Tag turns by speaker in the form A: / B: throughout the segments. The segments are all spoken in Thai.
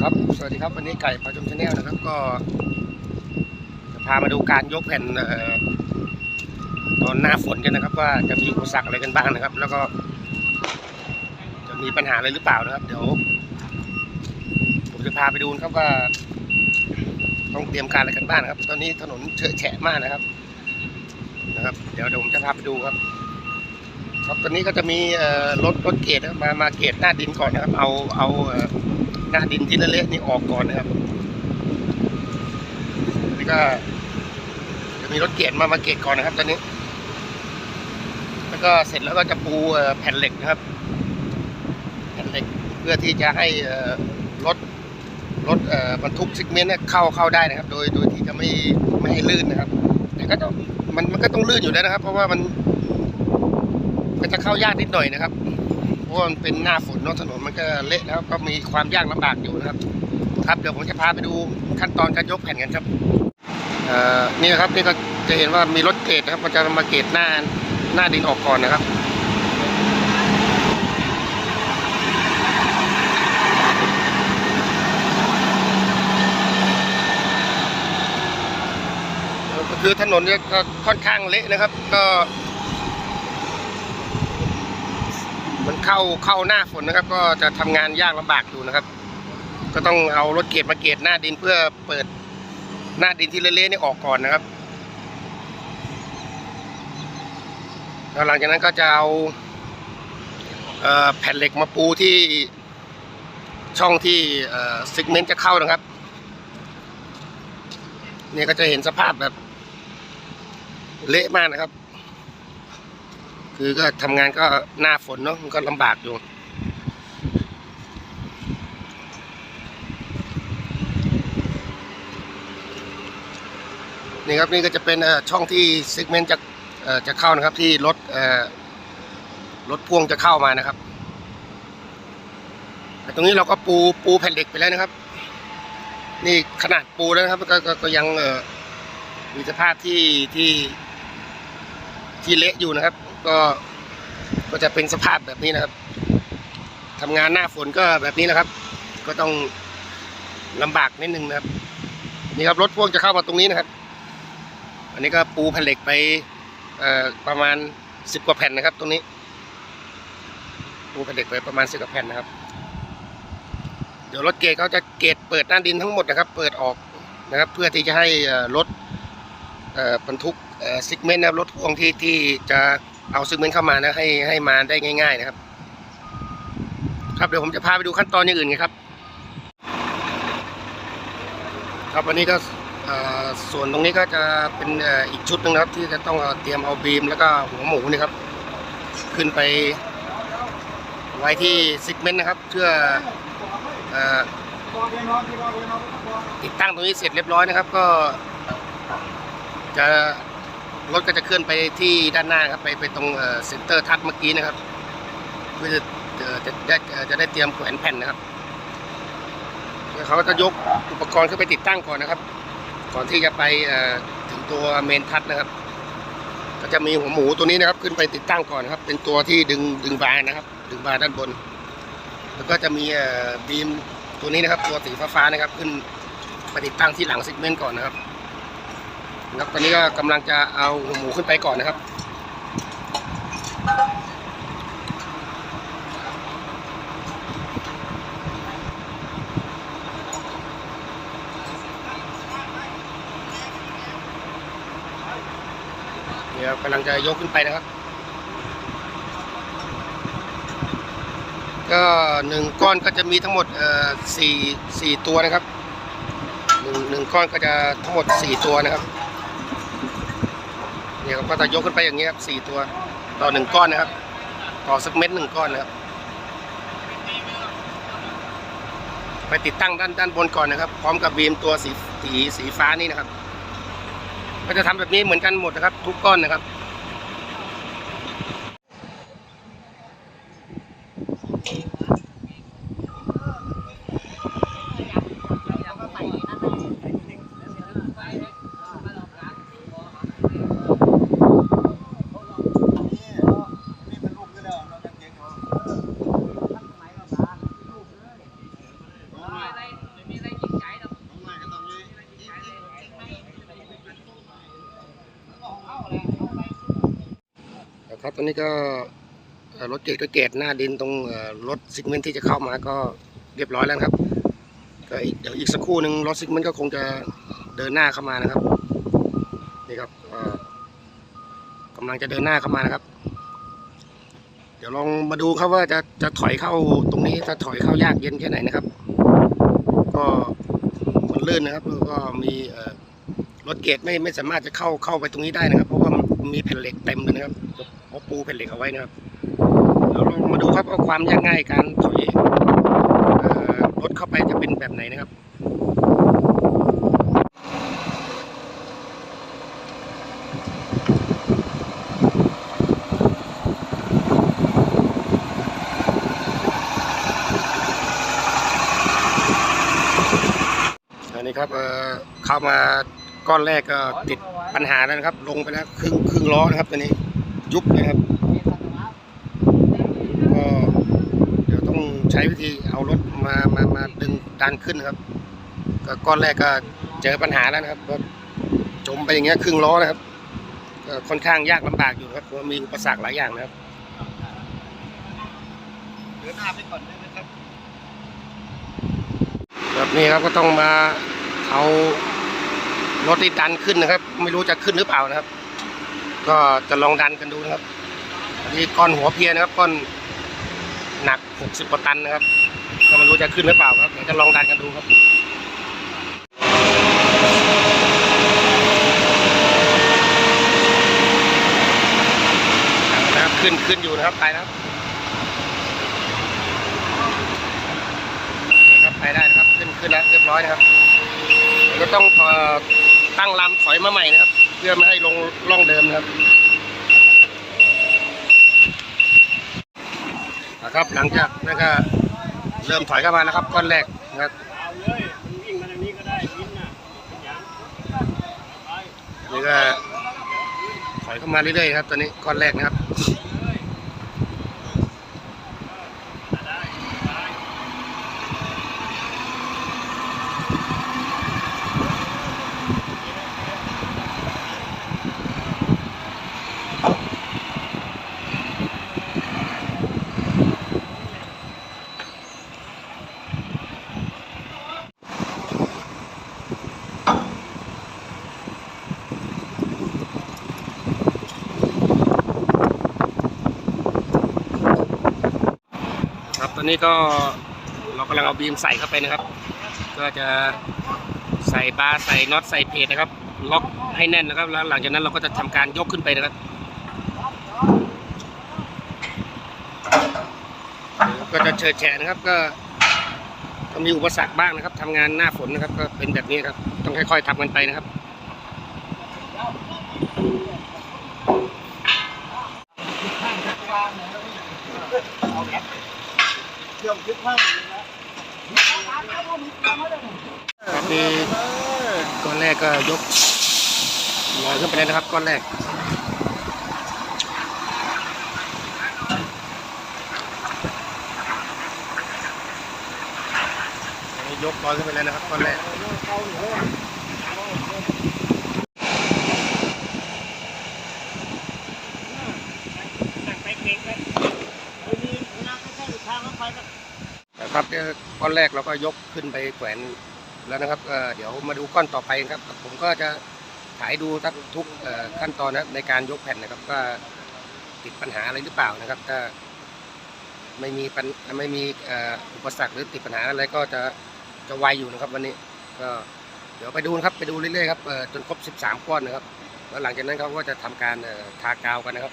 A: ครับสวัสดีครับวันนี้ไก่ปลาชมชาแนลนะครับก็จะพามาดูการยกแผ่นออตอนหน้าฝนกันนะครับ ว่าจะมีอุปสรรคอะไรกันบ้างนะครับ แล้วก็ จะมีปัญหาอะไรหรือเปล่านะครับ เดี๋ยวผมจะพาไปดูครับว่าต้องเตรียมการอะไรกันบ้างนะครับ ตอนนี้ถนนเฉอะแฉะมากนะครับ นะครับ เดี๋ยวเดี๋ยวผมจะพาไปดูครับ ครับตอนนี้ก็จะมีรถรถเกตนะครับมามาเกตหน้าดินก่อนนะครับ เอาเอา หน้าดินที่เละๆนี่ออกก่อนนะครับนี่ก็จะมีรถเกตมามาเกตก่อนนะครับ ตอนนี้ แล้วก็เสร็จแล้วก็จะปูแผ่นเหล็กนะครับ แผ่นเหล็กเพื่อที่จะให้รถรถบรรทุกซิกเมนต์เข้าเข้าได้นะครับ โดยโดยที่จะไม่ไม่ให้ลื่นนะครับ แต่ก็ต้องมันมันก็ต้องลื่นอยู่แล้วนะครับ เพราะว่ามันก็จะเข้ายากนิดหน่อยนะครับ ราะมันเป็นหน้าฝนเนอะถนนมันก็เละนะครับก็มีความยากลำบากอยู่นะครับ ครับเดี๋ยวผมจะพาไปดูขั้นตอนการยกแผ่นกันครับเอ่อนี่นะครับนี่ก็จะเห็นว่ามีรถเกตนะครับ มันจะมาเกตหน้าหน้าดินออกก่อนนะครับก็คือถนนเนี่ยก็ค่อนข้างเละนะครับ ก็ มันเข้าเข้าหน้าฝนนะครับ ก็จะทำงานยากลำบากอยู่นะครับ ก็ต้องเอารถเกตมาเกตหน้าดินเพื่อเปิดหน้าดินที่เละๆนี่ออกก่อนนะครับแล้วหลังจากนั้นก็จะเอาเออแผ่นเหล็กมาปูที่ช่องที่ซิกเมนต์จะเข้านะครับเนี่ยก็จะเห็นสภาพแบบเละมากนะครับ คือก็ทำงานก็หน้าฝนเนาะมันก็ลำบากอยู่นี่ครับนี่ก็จะเป็นเอ่อช่องที่ซิกเมนต์จะเอ่อจะเข้านะครับที่รถเอ่อรถพ่วงจะเข้ามานะครับแต่ตรงนี้เราก็ปูปูแผ่นเหล็กไปแล้วนะครับ นี่ขนาดปูแล้วนะครับก็ก็ก็ยังมีสภาพที่ที่ที่เละอยู่นะครับ ก็ก็จะเป็นสภาพแบบนี้นะครับทำงานหน้าฝนก็แบบนี้นะครับ ก็ต้องลำบากนิดนึงนะครับ นี่ครับรถพ่วงจะเข้ามาตรงนี้นะครับ อันนี้ก็ปูแผ่นเหล็กไปประมาณสิบกว่าแผ่นนะครับ ตรงนี้ ปูแผ่นเหล็กไปประมาณสิบกว่าแผ่นนะครับ เดี๋ยวรถเกตเขาจะเกตเปิดหน้าดินทั้งหมดนะครับ เปิดออกนะครับ เพื่อที่จะให้รถบรรทุกซิกเมนต์นะครับรถพ่วงที่ที่จะ เอาซิกเมนเข้ามานะให้ให้มาได้ง่าย ๆ นะครับ ครับเดี๋ยวผมจะพาไปดูขั้นตอนอย่างอื่นกันครับ ครับวันนี้ก็ส่วนตรงนี้ก็จะเป็นอีกชุดหนึงนะครับ ที่จะต้องเตรียมเอาบีมแล้วก็หัวหมูนี่ครับ ขึ้นไปไว้ที่ซิกเมนต์นะครับ เพื่อเอ่อติดตั้งตรงนี้เสร็จเรียบร้อยนะครับ ก็จะ รถก็จะเคลื่อนไปที่ด้านหน้าครับไปไปตรงเซ็นเตอร์ทัชเมื่อกี้นะครับเพื่อจะจะได้จะได้เตรียมแขวนแผ่นนะครับเขาจะยกอุปกรณ์ขึ้นไปติดตั้งก่อนนะครับ ก่อนที่จะไปถึงตัวเมนทัชนะครับ ก็จะมีหัวหมูตัวนี้นะครับ ขึ้นไปติดตั้งก่อนนะครับ เป็นตัวที่ดึงดึงบาร์นะครับ ดึงบาร์ด้านบน แล้วก็จะมีบีมตัวนี้นะครับ ตัวสีฟ้าๆนะครับ ขึ้นไปติดตั้งที่หลังซิกเมนต์ก่อนนะครับ ครับตอนนี้ก็กำลังจะเอาหัวหมูขึ้นไปก่อนนะครับเดี๋ยวกำลังจะยกขึ้นไปนะครับ ก็หนึ่งก้อนก็จะมีทั้งหมดเอ่อสี่สี่ตัวนะครับหนึ่งหนึ่งก้อนก็จะทั้งหมดสี่ตัวนะครับ เนี่ยก็จะยกขึ้นไปอย่างนี้ครับสี่ตัวต่อหนึ่งก้อนนะครับ ต่อสักเม็ดหนึ่งก้อนนะครับ ไปติดตั้งด้านด้านบนก่อนนะครับ พร้อมกับบีมตัวสีสีสีฟ้านี่นะครับ ก็จะทำแบบนี้เหมือนกันหมดนะครับ ทุกก้อนนะครับันนี้ก็รถเกตก็เกตหน้าดินตรงรถซิกเมนที่จะเข้ามาก็เรียบร้อยแล้วครับก็เดี๋ยวอีกสักครู่หนึ่งรถซิกเมนก็คงจะเดินหน้าเข้ามานะครับนี่ครับกำลังจะเดินหน้าเข้ามานะครับ เดี๋ยวลองมาดูครับว่าจะจะถอยเข้าตรงนี้จะถอยเข้ายากเย็นแค่ไหนนะครับ ก็มันลื่นนะครับแล้วก็มีรถเกตไม่ไม่สามารถจะเข้าเข้าไปตรงนี้ได้นะครับ เพราะว่า มีแผ่นเหล็กเต็มเลยนะครับเขาปูแผ่นเหล็กเอาไว้นะครับเดี๋ยวลองมาดูครับว่าความยากง่ายการถอยรถเข้าไปจะเป็นแบบไหนนะครับอันนี้ครับเข้ามาก้อนแรกก็ติด ปัญหาแล้วนะครับ ลงไปแล้วครึ่งครึ่งล้อนะครับตอนนี้ยุบเลยครับก็เดี๋ยวต้องใช้วิธีเอารถมามามาดึงดันขึ้นครับก็ก้อนแรกก็เจอปัญหาแล้วนะครับก็จมไปอย่างเงี้ยครึ่งล้อนะครับก็ค่อนข้างยากลำบากอยู่ครับเพราะมีอุปสรรคหลายอย่างนะครับ
B: เดินหน้าไปก่อนได้ไหมครับ
A: แบบนี้ครับก็ต้องมาเอา รถที่ดันขึ้นนะครับ ไม่รู้จะขึ้นหรือเปล่านะครับ ก็จะลองดันกันดูนะครับนี่ก้อนหัวเพียนะครับก้อนหนัก 60กว่าตันนะครับ ก็ไม่รู้จะขึ้นหรือเปล่าครับเดี๋ยวจะลองดันกันดูครับนะครับขึ้นขึ้นอยู่นะครับไปนะครับไปได้นะครับ ขึ้นขึ้นแล้วเรียบร้อยนะครับก็ต้องเอ่อ ตั้งลำถอยมาใหม่นะครับ เพื่อไม่ให้ลงล่องเดิมนะครับนะครับ หลังจากนั้นก็เริ่มถอยเข้ามานะครับก้อนแรกนะครับ
B: เอาเลยมันวิ่งมาทางนี้ก็ได้วิ่งน่ะเป็นอย่างไป
A: นี่ก็ถอยเข้ามาเรื่อยๆครับตอนนี้ก้อนแรกนะครับ อนนี้ก็เรากำลังเอาบีมใส่เข้าไปนะครับ ก็จะใส่บาร์ใส่น็อตใส่เพจนะครับ ล็อกให้แน่นนะครับ แล้วหลังจากนั้นเราก็จะทำการยกขึ้นไปนะครับก็จะเฉิดแฉะนะครับก็ก็มีอุปสรรคบ้างนะครับทำงานหน้าฝนนะครับ ก็เป็นแบบนี้ครับ ต้องค่อยๆทำกันไปนะครับ
B: เครื่องพลิกข้างเลยนะ
A: ครับมีก้อนแรกก็ยกลอยขึ้นไปเลยนะครับก้อนแรกยกลอยขึ้นไปเลยนะครับก้อนแรก
B: เอาเลยนั่งไปเก่งไปเฮ้ยนี่นั่งไม่ใช่ทางรถไฟกัน
A: นะครับก้อนแรกเราก็ยกขึ้นไปแขวนแล้วนะครับเเดี๋ยวมาดูก้อนต่อไปครับ ผมก็จะถ่ายดูทุกขั้นตอนนะในการยกแผ่นนะครับก็ติดปัญหาอะไรหรือเปล่านะครับถ้าไม่มีปัญไม่มีอุปสรรคหรือติดปัญหาอะไรก็จะจะไวอยู่นะครับ วันนี้ก็เดี๋ยวไปดูนะครับไปดูเรื่อยๆครับจนครบ 13 ก้อนนะครับ แล้วหลังจากนั้นเขาก็จะทำการทากาวกันนะครับ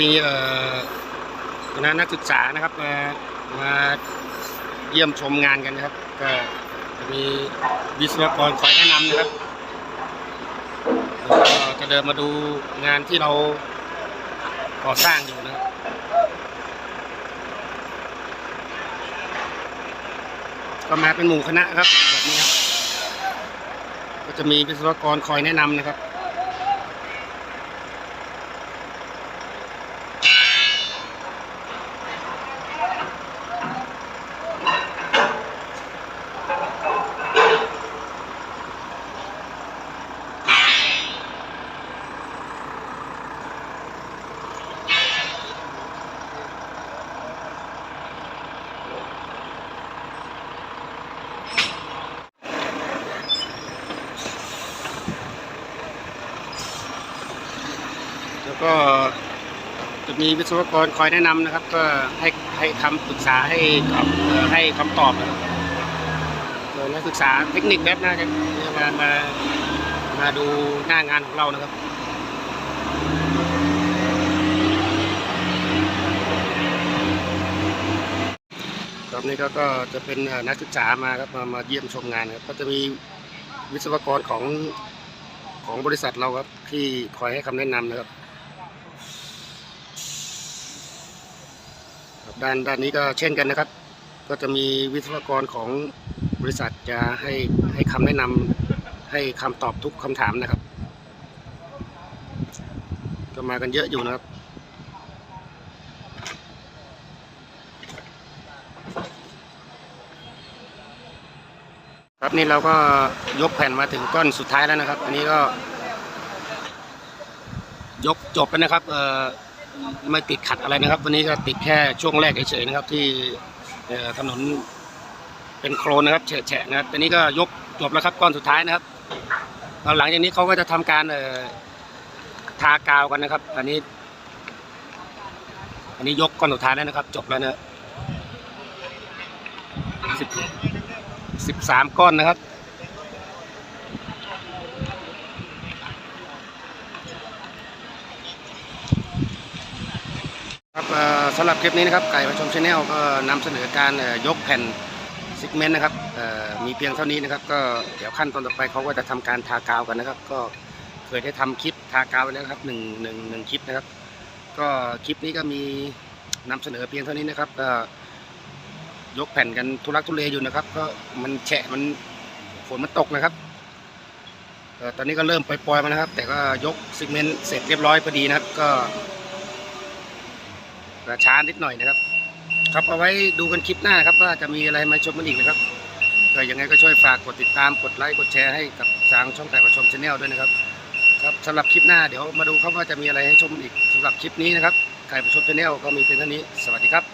A: มีคณะนักศึกษานะครับมามาเยี่ยมชมงานกันนะครับ ก็จะมีวิศวกรคอยแนะนำนะครับก็จะเดินมาดูงานที่เราก่อสร้างอยู่นะครับก็มาเป็นหมู่คณะครับแบบนี้ครับก็จะมีวิศวกรคอยแนะนำนะครับ มีวิศวกรคอยแนะนำนะครับ ก็ให้ให้คำปรึกษาให้ให้คำตอบนะครับโดยนักศึกษาเทคนิคแบบน่าจะมามามาดูหน้างานของเรานะครับรอบนี้ก็ก็จะเป็นนักศึกษามาครับมามาเยี่ยมชมงานครับก็จะมีวิศวกรของของบริษัทเราครับที่คอยให้คำแนะนำนะครับครับ ด้านด้านนี้ก็เช่นกันนะครับ ก็จะมีวิศวกรของบริษัทจะให้ให้คำแนะนำให้คำตอบทุกคำถามนะครับ ก็มากันเยอะอยู่นะครับครับนี่เราก็ยกแผ่นมาถึงก้อนสุดท้ายแล้วนะครับ อันนี้ก็ ยกจบแล้วนะครับเอ่อ ไม่ติดขัดอะไรนะครับ วันนี้ก็ติดแค่ช่วงแรกเฉยๆนะครับ ที่ถนนเป็นโครนนะครับแฉะๆนะครับตอนนี้ก็ยกจบแล้วครับก้อนสุดท้ายนะครับหลังจากนี้เขาก็จะทำการเอทากาวกันนะครับ อันนี้ อันนี้ยกก้อนสุดท้ายแล้วนะครับ จบแล้วนะสิบสิบสามก้อนนะครับ ครับเอ่อ สำหรับคลิปนี้นะครับไก่ประชมชาแนลก็นำเสนอการยกแผ่นซิกเมนต์นะครับมีเพียงเท่านี้นะครับก็เดี๋ยวขั้นตอนต่อไปเขาก็จะทำการทากาวกันนะครับ ก็เคยได้ทำคลิปทากาวไปแล้วครับหนึ่งหนึ่งหนึ่งคลิปนะครับ ก็คลิปนี้ก็มีนำเสนอเพียงเท่านี้นะครับก็ยกแผ่นกันทุลักทุเลอยู่นะครับ ก็มันแฉะมันฝนมันตกนะครับตอนนี้ก็เริ่มปล่อยๆมานะครับ แต่ก็ยกซิกเมนต์เสร็จเรียบร้อยพอดีนะครับก็ จะช้านิดหน่อยนะครับ ครับเอาไว้ดูกันคลิปหน้าครับว่าจะมีอะไรมาชมกันอีกนะครับก็ยังไงก็ช่วยฝากกดติดตามกดไลค์กดแชร์ให้กับทางช่องไก่ประชมชาแนลด้วยนะครับ ครับสำหรับคลิปหน้าเดี๋ยวมาดูครับว่าจะมีอะไรให้ชมอีกสำหรับคลิปนี้นะครับไก่ประชมชาแนลก็มีเพียงเท่านี้สวัสดีครับ